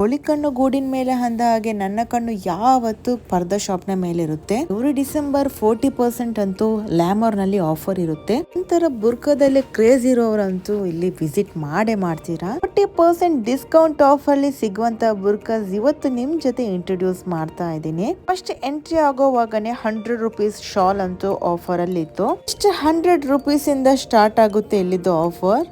ಹುಳಿ ಕಣ್ಣು ಗೂಡಿನ ಮೇಲೆ ಅಂದ ಹಾಗೆ ನನ್ನ ಕಣ್ಣು ಯಾವತ್ತು ಪರ್ದ ಶಾಪ್ನ ಮೇಲೆ ಇರುತ್ತೆ ಇವರು ಡಿಸೆಂಬರ್ ಫೋರ್ಟಿ ಪರ್ಸೆಂಟ್ ಅಂತೂ ಲ್ಯಾಮರ್ನಲ್ಲಿ ಆಫರ್ ಇರುತ್ತೆ. ನಂತರ ಬುರ್ಕದಲ್ಲಿ ಕ್ರೇಜ್ ಇರೋರಂತೂ ಇಲ್ಲಿ ವಿಸಿಟ್ ಮಾಡೇ ಮಾಡ್ತೀರಾ? ಫೋರ್ಟಿ ಪರ್ಸೆಂಟ್ ಡಿಸ್ಕೌಂಟ್ ಆಫರ್ ಅಲ್ಲಿ ಸಿಗುವಂತ ಬುರ್ಕಸ್ ಇವತ್ತು ನಿಮ್ ಜೊತೆ ಇಂಟ್ರೊಡ್ಯೂಸ್ ಮಾಡ್ತಾ ಇದ್ದೀನಿ. ಫಸ್ಟ್ ಎಂಟ್ರಿ ಆಗೋವಾಗನೆ ಹಂಡ್ರೆಡ್ ರುಪೀಸ್ ಶಾಲ್ ಅಂತೂ ಆಫರ್ ಅಲ್ಲಿ ಇತ್ತು ಫಸ್ಟ್ ಹಂಡ್ರೆಡ್ ರುಪೀಸ್ ಇಂದ ಸ್ಟಾರ್ಟ್ ಆಗುತ್ತೆ ಇಲ್ಲಿದ್ದು ಆಫರ್.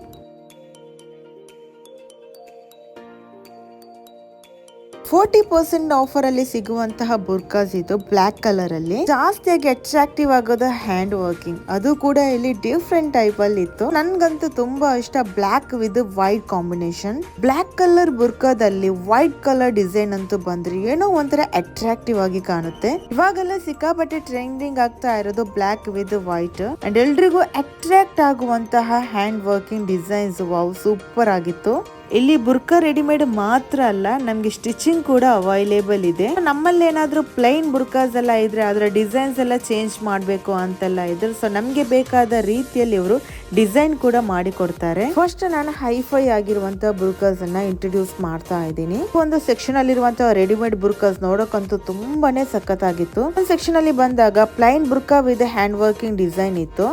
ಫೋರ್ಟಿ ಪರ್ಸೆಂಟ್ ಆಫರ್ ಅಲ್ಲಿ ಸಿಗುವಂತಹ ಬುರ್ಕಾಸ್ ಇದು ಬ್ಲಾಕ್ ಕಲರ್ ಅಲ್ಲಿ ಜಾಸ್ತಿಯಾಗಿ ಅಟ್ರಾಕ್ಟಿವ್ ಆಗೋದು ಹ್ಯಾಂಡ್ ವರ್ಕಿಂಗ್ ಅದು ಕೂಡ ಇಲ್ಲಿ ಡಿಫ್ರೆಂಟ್ ಟೈಪ್ ಅಲ್ಲಿ ಇತ್ತು. ನನ್ಗಂತೂ ತುಂಬಾ ಇಷ್ಟ black with white combination. Black colour ಬುರ್ಕಾದಲ್ಲಿ white colour design ಅಂತೂ ಬಂದ್ರೆ ಏನೋ ಒಂಥರ ಅಟ್ರಾಕ್ಟಿವ್ ಆಗಿ ಕಾಣುತ್ತೆ. ಇವಾಗೆಲ್ಲ ಸಿಕ್ಕಾಪಟ್ಟೆ ಟ್ರೆಂಡಿಂಗ್ ಆಗ್ತಾ ಇರೋದು ಬ್ಲಾಕ್ ವಿತ್ ವೈಟ್. ಅಂಡ್ ಎಲ್ರಿಗೂ ಅಟ್ರಾಕ್ಟ್ ಆಗುವಂತಹ hand working designs wow super ಆಗಿತ್ತು. ಇಲ್ಲಿ ಬುರ್ಕಾ ರೆಡಿಮೇಡ್ ಮಾತ್ರ ಅಲ್ಲ, ನಮಗೆ ಸ್ಟಿಚಿಂಗ್ ಕೂಡ ಅವೈಲೇಬಲ್ ಇದೆ. ನಮ್ಮಲ್ಲಿ ಏನಾದರೂ ಪ್ಲೈನ್ ಬುರ್ಕಾಸ್ ಎಲ್ಲ ಇದ್ರೆ ಅದರ ಡಿಸೈನ್ಸ್ ಎಲ್ಲ ಚೇಂಜ್ ಮಾಡಬೇಕು ಅಂತೆಲ್ಲ ಇದ್ರೆ ಸೊ ನಮಗೆ ಬೇಕಾದ ರೀತಿಯಲ್ಲಿ ಇವರು ಡಿಸೈನ್ ಕೂಡ ಮಾಡಿ ಕೊಡ್ತಾರೆ. ಫಸ್ಟ್ ನಾನು ಹೈಫೈ ಆಗಿರುವಂತ ಬುರ್ಕಾಸ್ ಅನ್ನ ಇಂಟ್ರೊಡ್ಯೂಸ್ ಮಾಡ್ತಾ ಇದ್ದೀನಿ. ಒಂದು ಸೆಕ್ಷನ್ ಅಲ್ಲಿ ಇರುವಂತಹ ರೆಡಿಮೇಡ್ ಬುರ್ಕಾಸ್ ನೋಡೋಕಂತೂ ತುಂಬಾನೇ ಸಖತ್ತಾಗಿತ್ತು. ಒಂದು ಸೆಕ್ಷನ್ ಅಲ್ಲಿ ಬಂದಾಗ ಪ್ಲೈನ್ ಬುರ್ಕಾ ವಿತ್ ಹ್ಯಾಂಡ್ ವರ್ಕಿಂಗ್ ಡಿಸೈನ್ ಇತ್ತು.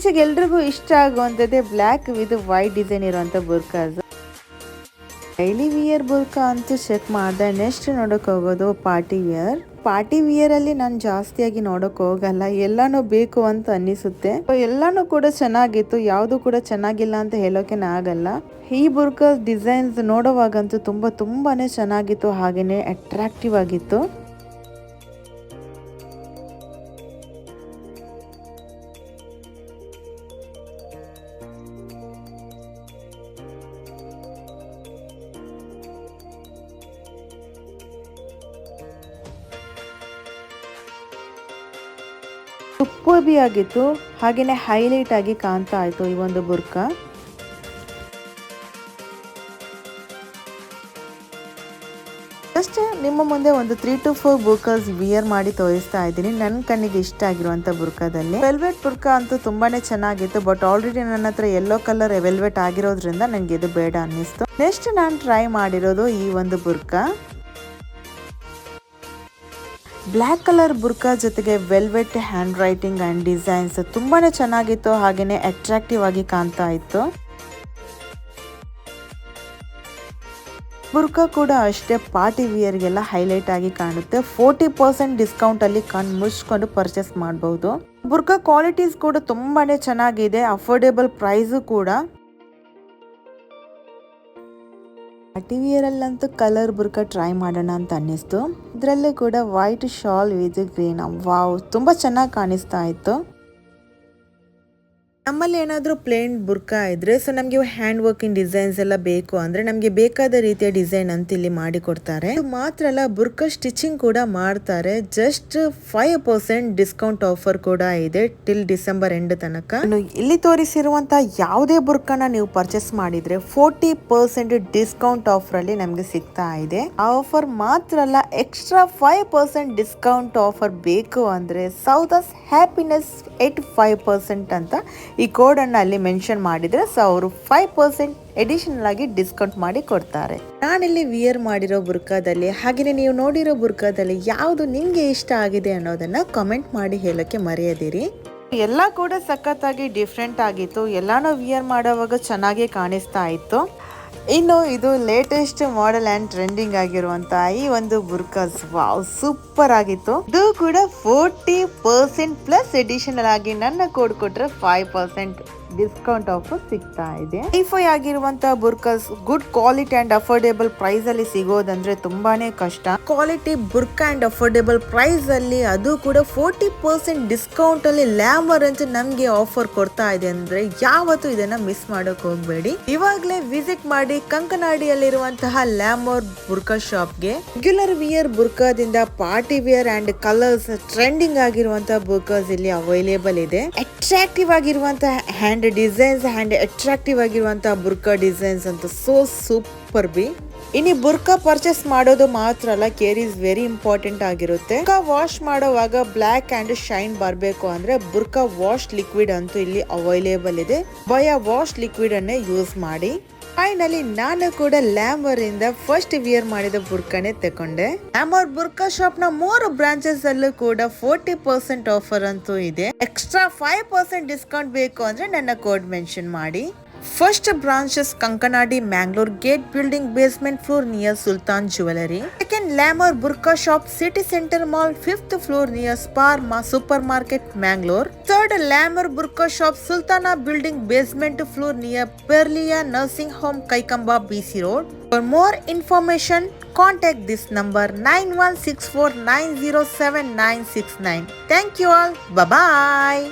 ಈಚೆಗೆ ಎಲ್ರಿಗೂ ಇಷ್ಟ ಆಗುವಂಥದ್ದೇ ಬ್ಲ್ಯಾಕ್ ವಿತ್ ವೈಟ್ ಡಿಸೈನ್ ಇರುವಂಥ ಬುರ್ಕಾಸ್ ಡೈಲಿ ವಿಯರ್ ಬುರ್ಕಾ ಅಂತೂ ಚೆಕ್ ಮಾಡಿದೆ ನೆಕ್ಸ್ಟ್ ನೋಡೋಕೆ ಹೋಗೋದು ಪಾರ್ಟಿ ವಿಯರ್ ಪಾರ್ಟಿ ವಿಯರ್ ಅಲ್ಲಿ ನಾನು ಜಾಸ್ತಿಯಾಗಿ ನೋಡೋಕೆ ಹೋಗಲ್ಲ, ಎಲ್ಲಾನು ಬೇಕು ಅಂತ ಅನ್ನಿಸುತ್ತೆ. ಎಲ್ಲಾನು ಕೂಡ ಚೆನ್ನಾಗಿತ್ತು, ಯಾವುದು ಕೂಡ ಚೆನ್ನಾಗಿಲ್ಲ ಅಂತ ಹೇಳೋಕೆ ಆಗಲ್ಲ. ಈ ಬುರ್ಕಾ ಡಿಸೈನ್ಸ್ ನೋಡೋವಾಗಂತೂ ತುಂಬಾ ತುಂಬಾನೇ ಚೆನ್ನಾಗಿತ್ತು, ಹಾಗೇನೆ ಅಟ್ರಾಕ್ಟಿವ್ ಆಗಿತ್ತು. ಸೂಪರ್ಬಿ ಆಗಿತ್ತು ಹಾಗೆಯೇ ಹೈಲೈಟ್ ಆಗಿ ಕಾಣ್ತಾ ಇತ್ತು ಈ ಒಂದು ಬುರ್ಕ. ಅಷ್ಟೇ, ನಿಮ್ಮ ಮುಂದೆ ಒಂದು ತ್ರೀ ಟು ಫೋರ್ ಬುರ್ಕಸ್ ವಿಯರ್ ಮಾಡಿ ತೋರಿಸ್ತಾ ಇದ್ದೀನಿ. ನನ್ನ ಕಣ್ಣಿಗೆ ಇಷ್ಟ ಆಗಿರುವಂತ ಬುರ್ಕಾದಲ್ಲಿ. ವೆಲ್ವೆಟ್ ಬುರ್ಕಾ ಅಂತೂ ತುಂಬಾನೇ ಚೆನ್ನಾಗಿತ್ತು ಬಟ್ ಆಲ್ರೆಡಿ ನನ್ನ ಹತ್ರ ಯೆಲ್ಲೋ ಕಲರ್ ವೆಲ್ವೆಟ್ ಆಗಿರೋದ್ರಿಂದ ನನಗೆ ಇದು ಬೇಡ ಅನ್ನಿಸ್ತು. ನೆಕ್ಸ್ಟ್ ನಾನು ಟ್ರೈ ಮಾಡಿರೋದು ಈ ಒಂದು ಬುರ್ಕಾ. ಬ್ಲ್ಯಾಕ್ ಕಲರ್ ಬುರ್ಕಾ ಜೊತೆಗೆ velvet hand writing and designs ತುಂಬಾ ಚೆನ್ನಾಗಿತ್ತು ಹಾಗೆಯೇ ಅಟ್ರಾಕ್ಟಿವ್ ಆಗಿ ಕಾಣ್ತಾ ಇತ್ತು. ಬುರ್ಕಾ ಕೂಡ ಅಷ್ಟೇ ಪಾರ್ಟಿ ವಿಯರ್ಗೆಲ್ಲ ಹೈಲೈಟ್ ಆಗಿ ಕಾಣುತ್ತೆ. ಫೋರ್ಟಿ ಪರ್ಸೆಂಟ್ ಡಿಸ್ಕೌಂಟ್ ಅಲ್ಲಿ ಮುಚ್ಕೊಂಡು ಪರ್ಚೇಸ್ ಮಾಡಬಹುದು ಬುರ್ಕಾ ಕ್ವಾಲಿಟೀಸ್ ಕೂಡ ತುಂಬಾನೇ ಚೆನ್ನಾಗಿದೆ ಅಫೋರ್ಡೆಬಲ್ ಪ್ರೈಸ್ ಕೂಡ. ಪಾರ್ಟಿ ವಿಯರಲ್ಲಂತೂ ಕಲರ್ ಬುರ್ಕ ಟ್ರೈ ಮಾಡೋಣ ಅಂತ ಅನ್ನಿಸ್ತು. ಇದರಲ್ಲೂ ಕೂಡ white shawl with green wow, ತುಂಬ ಚೆನ್ನಾಗಿ ಕಾಣಿಸ್ತಾ ಇತ್ತು. ನಮ್ಮಲ್ಲಿ ಏನಾದರೂ ಪ್ಲೇನ್ ಬುರ್ಕಾ ಇದ್ದರೆ ಸೊ ನಮಗೆ ಹ್ಯಾಂಡ್ ವರ್ಕಿಂಗ್ ಡಿಸೈನ್ಸ್ ಎಲ್ಲ ಬೇಕು ಅಂದರೆ ನಮಗೆ ಬೇಕಾದ ರೀತಿಯ ಡಿಸೈನ್ ಅಂತ ಇಲ್ಲಿ ಮಾಡಿಕೊಡ್ತಾರೆ. ಮಾತ್ರ ಅಲ್ಲ, ಬುರ್ಕಾ ಸ್ಟಿಚಿಂಗ್ ಕೂಡ ಮಾಡ್ತಾರೆ. Just five percent discount offer ಕೂಡ ಇದೆ ಟಿಲ್ ಡಿಸೆಂಬರ್ ಎಂಡ್ ತನಕ. ಇಲ್ಲಿ ತೋರಿಸಿರುವಂತಹ ಯಾವುದೇ ಬುರ್ಕಾನ ನೀವು ಪರ್ಚೇಸ್ ಮಾಡಿದ್ರೆ ಫೋರ್ಟಿ ಪರ್ಸೆಂಟ್ ಡಿಸ್ಕೌಂಟ್ ಆಫರ್ ಅಲ್ಲಿ ನಮಗೆ ಸಿಗ್ತಾ ಇದೆ. ಆ ಆಫರ್ ಮಾತ್ರ ಅಲ್ಲ extra five percent discount offer ಬೇಕು ಅಂದ್ರೆ south happiness eight five percent ಅಂತ ಈ ಕೋಡನ್ನು ಅಲ್ಲಿ ಮೆನ್ಷನ್ ಮಾಡಿದರೆ ಸೊ ಅವರು ಫೈವ್ ಪರ್ಸೆಂಟ್ ಎಡಿಷನಲ್ ಆಗಿ ಡಿಸ್ಕೌಂಟ್ ಮಾಡಿ ಕೊಡ್ತಾರೆ. ನಾನಿಲ್ಲಿ ವಿಯರ್ ಮಾಡಿರೋ ಬುರ್ಕಾದಲ್ಲಿ ಹಾಗೆಯೇ ನೀವು ನೋಡಿರೋ ಬುರ್ಕಾದಲ್ಲಿ ಯಾವುದು ನಿಮಗೆ ಇಷ್ಟ ಆಗಿದೆ ಅನ್ನೋದನ್ನ ಕಮೆಂಟ್ ಮಾಡಿ ಹೇಳೋಕ್ಕೆ ಮರೆಯದಿರಿ. ಎಲ್ಲ ಕೂಡ ಸಖತ್ತಾಗಿ ಡಿಫ್ರೆಂಟ್ ಆಗಿತ್ತು. ಎಲ್ಲಾನು ವಿಯರ್ ಮಾಡೋವಾಗ ಚೆನ್ನಾಗಿ ಕಾಣಿಸ್ತಾ ಇತ್ತು. ಇನ್ನು ಇದು ಲೇಟೆಸ್ಟ್ ಮಾಡೆಲ್ ಅಂಡ್ ಟ್ರೆಂಡಿಂಗ್ ಆಗಿರುವಂತ ಈ ಒಂದು ಬುರ್ಕಾಸ್ ವಾವ್ ಸೂಪರ್ ಆಗಿತ್ತು. ಇದು ಕೂಡ ಫೋರ್ಟಿ ಪರ್ಸೆಂಟ್ ಪ್ಲಸ್ ಎಡಿಷನಲ್ ಆಗಿ ನನ್ನ ಕೋಡ್ ಕೊಟ್ರೆ ಫೈವ್ ಪರ್ಸೆಂಟ್ ಡಿಸ್ಕೌಂಟ್ ಆಫರ್ ಸಿಗ್ತಾ ಇದೆ. ಐಫೈ ಆಗಿರುವಂತಹ ಬುರ್ಕಾಸ್ good quality and affordable price ಅಲ್ಲಿ ಸಿಗೋದಂದ್ರೆ ತುಂಬಾನೇ ಕಷ್ಟ. ಕ್ವಾಲಿಟಿ ಬುರ್ಕಾ ಅಂಡ್ ಅಫೋರ್ಡೇಬಲ್ ಪ್ರೈಸ್ ಅಲ್ಲಿ ಅದು ಕೂಡ ಫೋರ್ಟಿ ಪರ್ಸೆಂಟ್ ಡಿಸ್ಕೌಂಟ್ ಅಲ್ಲಿ ಲ್ಯಾಮರ್ ಅಂತ ನಮ್ಗೆ ಆಫರ್ ಕೊಡ್ತಾ ಇದೆ ಅಂದ್ರೆ ಯಾವತ್ತು ಇದನ್ನ ಮಿಸ್ ಮಾಡೋಕ್ ಹೋಗ್ಬೇಡಿ. ಇವಾಗ್ಲೇ ವಿಸಿಟ್ ಮಾಡಿ ಕಂಕನಾಡಿಯಲ್ಲಿರುವಂತಹ ಲ್ಯಾಮರ್ ಬುರ್ಕಾ ಶಾಪ್ಗೆ regular wear ಬುರ್ಕಾದಿಂದ party wear and colours trending ಆಗಿರುವಂತಹ ಬುರ್ಕಾಸ್ ಇಲ್ಲಿ ಅವೈಲೇಬಲ್ ಇದೆ. ಅಟ್ರಾಕ್ಟಿವ್ ಆಗಿರುವಂತಹ ಹ್ಯಾಂಡ್ ಡಿಸೈನ್ಸ್ ಆ್ಯಂಡ್ ಅಟ್ರಾಕ್ಟಿವ್ ಆಗಿರುವಂಥ ಬುರ್ಕಾ ಡಿಸೈನ್ಸ್ ಅಂತ ಸೋ ಸೂಪರ್ ಬಿ. ಇನ್ನು ಬುರ್ಕಾ ಪರ್ಚೇಸ್ ಮಾಡೋದು ಮಾತ್ರ ಅಲ್ಲ ಕೇರ್ ಇಸ್ ವೆರಿ ಇಂಪಾರ್ಟೆಂಟ್ ಆಗಿರುತ್ತೆ. ಬುರ್ಕಾ ವಾಶ್ ಮಾಡೋವಾಗ ಬ್ಲ್ಯಾಕ್ ಅಂಡ್ ಶೈನ್ ಬರಬೇಕು ಅಂದ್ರೆ ಬುರ್ಕಾ ವಾಶ್ ಲಿಕ್ವಿಡ್ ಅಂತೂ ಇಲ್ಲಿ ಅವೈಲೇಬಲ್ ಇದೆ. ಬಯ ವಾಶ್ ಲಿಕ್ವಿಡ್ ಅನ್ನೇ ಯೂಸ್ ಮಾಡಿ. ಫೈನಲಿ ನಾನು ಕೂಡ ಲ್ಯಾಮರ್ ಇಂದ ಫಸ್ಟ್ ವಿಯರ್ ಮಾಡಿದ ಬುರ್ಕಾನೆ ತಕೊಂಡೆ. ಲ್ಯಾಮರ್ ಬುರ್ಕಾ ಶಾಪ್ನ ಮೂರು ಬ್ರಾಂಚಸ್ ಅಲ್ಲೂ ಕೂಡ ಫೋರ್ಟಿ ಪರ್ಸೆಂಟ್ ಆಫರ್ ಅಂತೂ ಇದೆ. ಎಕ್ಸ್ಟ್ರಾ ಫೈವ್ ಪರ್ಸೆಂಟ್ ಡಿಸ್ಕೌಂಟ್ ಬೇಕು ಅಂದ್ರೆ ನನ್ನ ಕೋಡ್ ಮೆನ್ಷನ್ ಮಾಡಿ. First branch is Kankanadi, Mangalore Gate Building Basement Floor near Sultan Jewellery. Second Lamor Burka Shop, City Center Mall, 5th floor near Spar Supermarket, Mangalore. Third Lamor Burka Shop, Sultana Building Basement Floor near Perlia Nursing Home, Kaikamba, BC Road. For more information, contact this number 9164907969. Thank you all. Bye bye.